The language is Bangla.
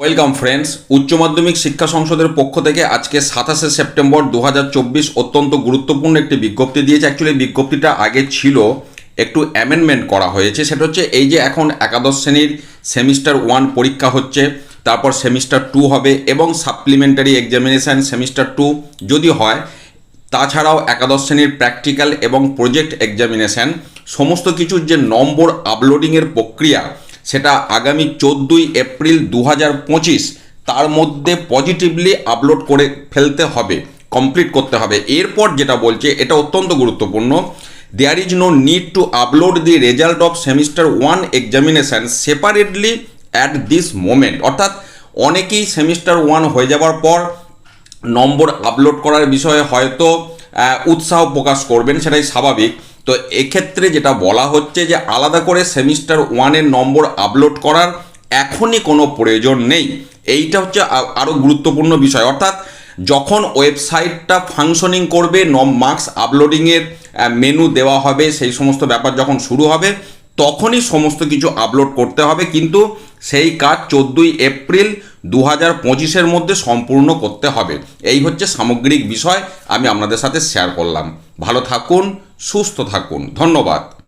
ওয়েলকাম ফ্রেন্ডস, উচ্চ মাধ্যমিক শিক্ষা সংসদের পক্ষ থেকে আজকে সাতাশে সেপ্টেম্বর দু হাজার চব্বিশ অত্যন্ত গুরুত্বপূর্ণ একটি বিজ্ঞপ্তি দিয়েছে। অ্যাকচুয়ালি বিজ্ঞপ্তিটা আগে ছিল, একটু অ্যামেন্ডমেন্ট করা হয়েছে। সেটা হচ্ছে এই যে এখন একাদশ শ্রেণির সেমিস্টার ওয়ান পরীক্ষা হচ্ছে, তারপর সেমিস্টার টু হবে এবং সাপ্লিমেন্টারি এক্সামিনেশান সেমিস্টার টু যদি হয়, তাছাড়াও একাদশ শ্রেণির প্র্যাকটিক্যাল এবং প্রজেক্ট এক্সামিনেশান সমস্ত কিছুর যে নম্বর আপলোডিংয়ের প্রক্রিয়া সেটা আগামী চোদ্দোই এপ্রিল দু হাজার পঁচিশ, তার মধ্যে পজিটিভলি আপলোড করে ফেলতে হবে কমপ্লিট করতে হবে। এরপর যেটা বলছে, এটা অত্যন্ত গুরুত্বপূর্ণ there is no need to upload the result of semester one examination separately at this moment অর্থাৎ অনেকেই সেমিস্টার ওয়ান হয়ে যাওয়ার পর নম্বর আপলোড করার বিষয়ে হয়তো উৎসাহ প্রকাশ করবেন, সেটাই স্বাভাবিক। তো এক্ষেত্রে যেটা বলা হচ্ছে যে আলাদা করে সেমিস্টার ওয়ানের নম্বর আপলোড করার এখনই কোনো প্রয়োজন নেই। এইটা হচ্ছে আরও গুরুত্বপূর্ণ বিষয়। অর্থাৎ যখন ওয়েবসাইটটা ফাংশনিং করবে, নম মার্কস আপলোডিংয়ের মেনু দেওয়া হবে, সেই সমস্ত ব্যাপার যখন শুরু হবে, তখনই সমস্ত কিছু আপলোড করতে হবে। কিন্তু সেই কাজ চোদ্দোই এপ্রিল দু হাজার পঁচিশের মধ্যে সম্পূর্ণ করতে হবে। এই হচ্ছে সামগ্রিক বিষয়, আমি আপনাদের সাথে শেয়ার করলাম। ভালো থাকুন, সুস্থ থাকুন। ধন্যবাদ।